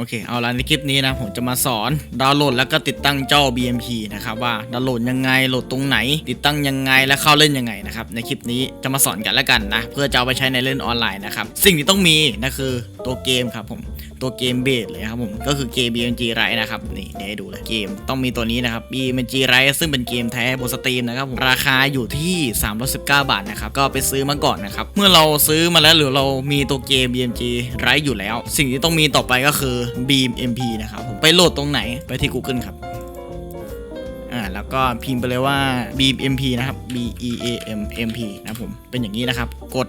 โอเคเอาละในคลิปนี้นะผมจะมาสอนดาวน์โหลดแล้วก็ติดตั้งเจ้า BMP นะครับว่าดาวน์โหลดยังไงโหลดตรงไหน ติดตั้งยังไงและเข้าเล่นยังไงนะครับในคลิปนี้จะมาสอนกันแล้วกันนะเพื่อจะเอาไปใช้ในเล่นออนไลน์นะครับสิ่งที่ต้องมีนะคือตัวเกมครับผม ตัวเกมเบสเลยครับผมก็คือเกม BMG Lite นะครับนี่เดี๋ยวให้ดูเลยเกมต้องมีตัวนี้นะครับ BMG Lite ซึ่งเป็นเกมแท้บนสตรีมนะครับผมราคาอยู่ที่ 319 บาทนะครับก็ไปซื้อมาก่อนนะครับเมื่อเราซื้อมาแล้วหรือเรามีตัวเกม BMG Lite อยู่แล้ว สิ่งที่ต้องมีต่อไปก็คือ Beam MP นะครับผมไปโหลดตรงไหนไปที่ Google ครับอ่าแล้วก็พิมพ์ไปเลยว่า beam mp นะครับ b e a m m p นะครับผมเป็นอย่างนี้นะครับ กด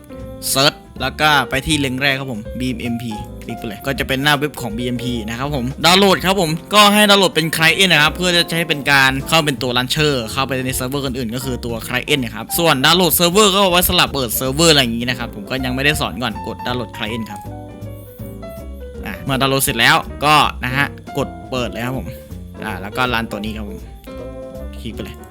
search แล้วก็ไปที่เลิงแรกครับผม beam mp ลิกไปเลย ก็จะเป็นหน้าเว็บของ bmp นะครับผมดาวน์โหลดครับผมก็ให้ดาวน์โหลดเป็น client นะครับเพื่อจะใช้เป็นการเข้าเป็นตัว launcher เข้าไปในเซิร์ฟเวอร์อื่นๆก็คือตัว client นะครับส่วนดาวน์โหลดเซิร์ฟเวอร์ก็เอาไว้สลับเปิดเซิร์ฟเวอร์อะไรอย่างนี้นะครับผมก็ยังไม่ได้สอนก่อนกดดาวน์โหลด client ครับเมื่อดาวน์โหลดเสร็จแล้วก็นะฮะกดเปิดเลยครับผมอ่าแล้วก็รันตัวนี้ครับผมคลิกไปเลย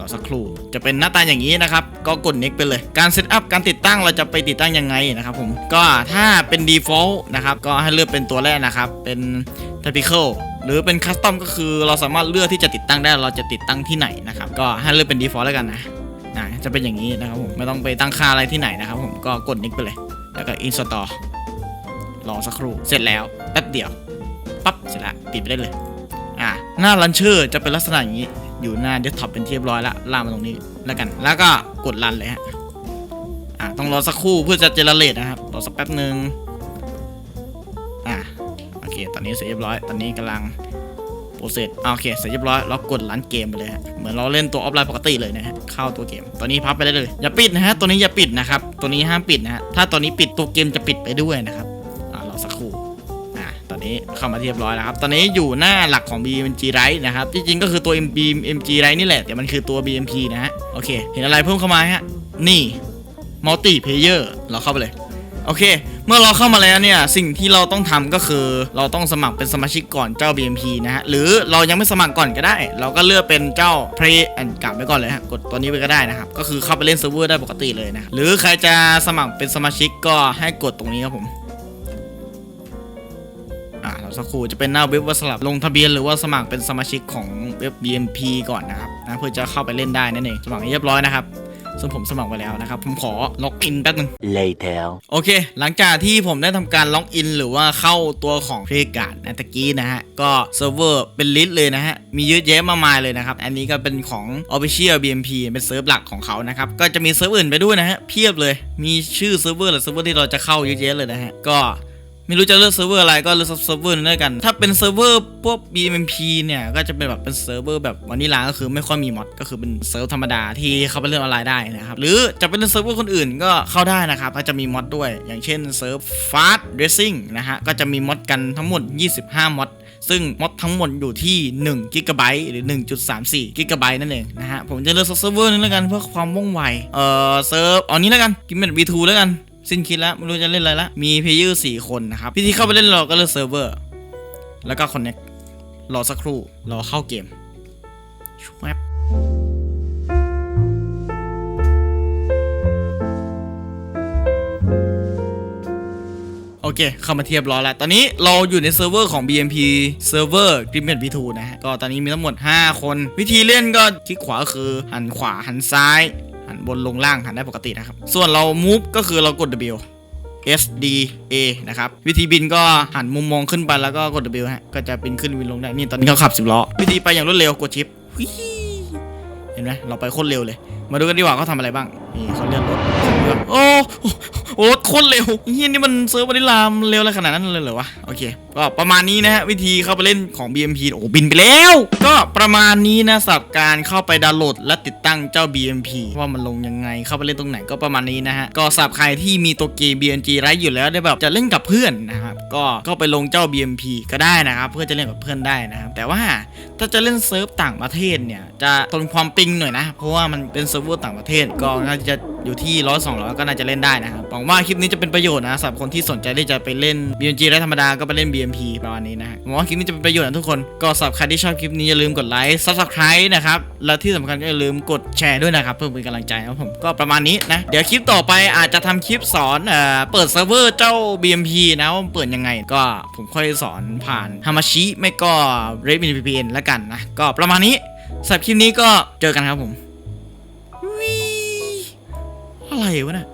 รอสักครู่จะเป็นหน้าตาอย่างนี้นะครับ ก็กด next ไปเลย การเซตอัพการติดตั้งเราจะไปติดตั้งยังไงนะครับผมก็ถ้าเป็น default นะครับ ก็ให้เลือกเป็นตัวแรกนะครับ เป็น typical หรือเป็น custom ก็คือเราสามารถเลือกที่จะติดตั้งได้เราจะติดตั้งที่ไหนนะครับ ก็ให้เลือกเป็น default แล้วกันนะนะจะเป็นอย่างนี้นะครับผมไม่ต้องไปตั้งค่าอะไรที่ไหนนะครับผมก็กด next ไปเลย แล้วก็ install รอสักครู่เสร็จแล้วแป๊บเดียวปั๊บเสร็จแล้วปิดไปได้เลยอะหน้าลันเชอร์จะเป็นลักษณะอย่างนี้ อยู่หน้าเดสก์ท็อปเป็นที่เรียบร้อยแล้วล่ากมาตรงนี้แล้วกัน แล้วก็กดรันเลยฮะอะต้องรอสักครู่เพื่อจะเจเนเรตนะครับรอสักแป๊บหนึ่งอะโอเค ตอนนี้เสร็จเรียบร้อย ตอนนี้กำลังโปรเซสโอเคเสร็จเรียบร้อยเรากดรันเกมไปเลยฮะเหมือนเราเล่นตัวออฟไลน์ปกติเลยนะฮะเข้าตัวเกมตอนนี้พับไปได้เลย อย่าปิดนะฮะตัวนี้อย่าปิดนะครับตัวนี้ห้ามปิดนะฮะถ้าตัวนี้ปิดตัวเกมจะปิดไปด้วยนะครับอะรอสักครู่ อนนี้เข้ามาที่เรียบร้อยแล้วครับ ตอนนี้อยู่หน้าหลักของ BMG Lite นะครับ จริงๆก็คือตัว BMG Lite นี่แหละ แต่มันคือตัว BMP นะฮะ โอเค เห็นอะไรเพิ่มเข้ามาฮะ นี่ Multi Player เราเข้าไปเลย โอเค เมื่อเราเข้ามาแล้วเนี่ย สิ่งที่เราต้องทำก็คือ เราต้องสมัครเป็นสมาชิกก่อนเจ้า BMP นะฮะ หรือเรายังไม่สมัครก่อนก็ได้ เราก็เลือกเป็นเจ้า Play and กลับไปก่อนเลยฮะ กดตัวนี้ไปก็ได้นะครับ ก็คือเข้าไปเล่นเซิร์ฟเวอร์ได้ปกติเลยนะ หรือใครจะสมัครเป็นสมาชิกก็ให้กดตรงนี้ครับผม อ่าเราสักครู่จะเป็นหน้าเว็บว่าสลับลงทะเบียนหรือว่าสมัครเป็นสมาชิกของเว็บ BMP ก่อนนะครับนะเพื่อจะเข้าไปเล่นได้นั่นเองสมัครให้เรียบร้อยนะครับซึ่งผมสมัครไปแล้วนะครับ ผมขอล็อกอินแป๊บนึง Later. โอเค หลังจากที่ผมได้ทำการล็อกอินหรือว่าเข้าตัวของเพลการ์ดนะตะกี้นะฮะ ก็เซิร์ฟเวอร์เป็นลิสต์เลยนะฮะ มีเยอะแยะมากมายเลยนะครับ อันนี้ก็เป็นของ Official BMP เป็นเซิร์ฟหลักของเขานะครับ ก็จะมีเซิร์ฟอื่นไปด้วยนะฮะ เพียบเลย มีชื่อเซิร์ฟเวอร์หรือเซิร์ฟเวอร์ที่เราจะเข้าเยอะแยะเลยนะฮะ ก็ ไม่รู้จะเลือกเซิร์ฟเวอร์อะไรก็เลือกเซิร์ฟเวอร์นั้นแล้วกัน ถ้าเป็นเซิร์ฟเวอร์พวก BMP เนี่ย ก็จะเป็นแบบเป็นเซิร์ฟเวอร์แบบวานิลาก็คือไม่ค่อยมีมอดก็คือเป็นเซิร์ฟธรรมดาที่เข้าไปเล่นออนไลน์ได้นะครับ หรือจะเป็นเซิร์ฟเวอร์คนอื่นก็เข้าได้นะครับก็จะมีมอดด้วย อย่างเช่นเซิร์ฟ Fast Racing นะฮะก็จะมีมอดกันทั้งหมด 25มอดซึ่งมอดทั้งหมดอยู่ที่1กิกะไบต์หรือ 1.34กิกะไบต์นั่นเองนะฮะผมจะเลือกเซิร์ฟเวอร์นึงแล้วกันเพื่อความว่องไวเอ่อเซิร์ฟเอานี้แล้วกันกิมเมน V2 แล้วกัน สิ้นคิดแล้วไม่รู้จะเล่นอะไรละมีเพลเยอร์สี่คนนะครับวิธีเข้าไปเล่นเราก็เลือกเซิร์ฟเวอร์แล้วก็คอนเน็กรอสักครู่รอเข้าเกมชุบแป๊บโอเค เข้ามาเทียบร้อยแล้ว ตอนนี้เราอยู่ในเซิร์ฟเวอร์ของ BMP เซิร์ฟเวอร์ g r i m m e n V2 นะฮะ ก็ตอนนี้มีทั้งหมด 5 คน วิธีเล่นก็คลิกขวาคือหันขวาหันซ้าย บนลงล่างหันได้ปกตินะครับ ส่วนเรา move ก็คือเรากด W S D A นะครับ วิธีบินก็หันมุมมองขึ้นไปแล้วก็กด W ฮะก็จะบินขึ้นบินลงได้ นี่ตอนนี้เขาขับ10ล้อวิธีไปอย่างรวดเร็วกดชิปวิเห็นไหมเราไปโคตรเร็วเลย มาดูกันดีกว่าเขาทำอะไรบ้างนี่เขาเลื่อนรถโอ้โห โอ้โคตรเร็วเฮียนี่มันเซิร์ฟวานิลามเร็วอะไรขนาดนั้นเลยเหรอวะโอเคก็ประมาณนี้นะฮะวิธีเข้าไปเล่นของ BMP โอ้บินไปแล้ว ก็ประมาณนี้นะสำหรับการเข้าไปดาวน์โหลด และติดตั้งเจ้า BMP ว่ามันลงยังไงเข้าไปเล่นตรงไหนก็ประมาณนี้นะฮะก็สำหรับใครที่มีตัวเกม BMG ไรอยู่แล้วได้แบบจะเล่นกับเพื่อนนะครับก็ก็ไปลงเจ้า BMP ก็ได้นะครับเพื่อจะเล่นกับเพื่อนได้นะครับแต่ว่าถ้าจะเล่นเซิร์ฟต่างประเทศเนี่ยจะทนความปิงหน่อยนะ เพราะว่ามันเป็นเซิร์ฟเวอร์ต่างประเทศก็น่าจะ อยู่ที่ร้อยสองร้อยก็น่าจะเล่นได้นะครับหวังว่าคลิปนี้จะเป็นประโยชน์นะสำหรับคนที่สนใจที่จะไปเล่น BMG และธรรมดาก็ไปเล่น BMP ประมาณนี้นะหวังว่าคลิปนี้จะเป็นประโยชน์นะทุกคนก็สำหรับใครที่ชอบคลิปนี้อย่าลืมกดไลค์ subscribe นะครับและที่สำคัญก็อย่าลืมกดแชร์ด้วยนะครับเพื่อเป็นกำลังใจครับผมก็ประมาณนี้นะเดี๋ยวคลิปต่อไปอาจจะทำคลิปสอนเอ่อเปิดเซิร์ฟเวอร์เจ้า BMP นะว่าเปิดยังไงก็ผมค่อยสอนผ่านฮามาชิไม่ก็ Red VPN แล้วกันนะก็ประมาณนี้สำหรับคลิปนี้ก็เจอกันครับผม วิอะไรวะเนะ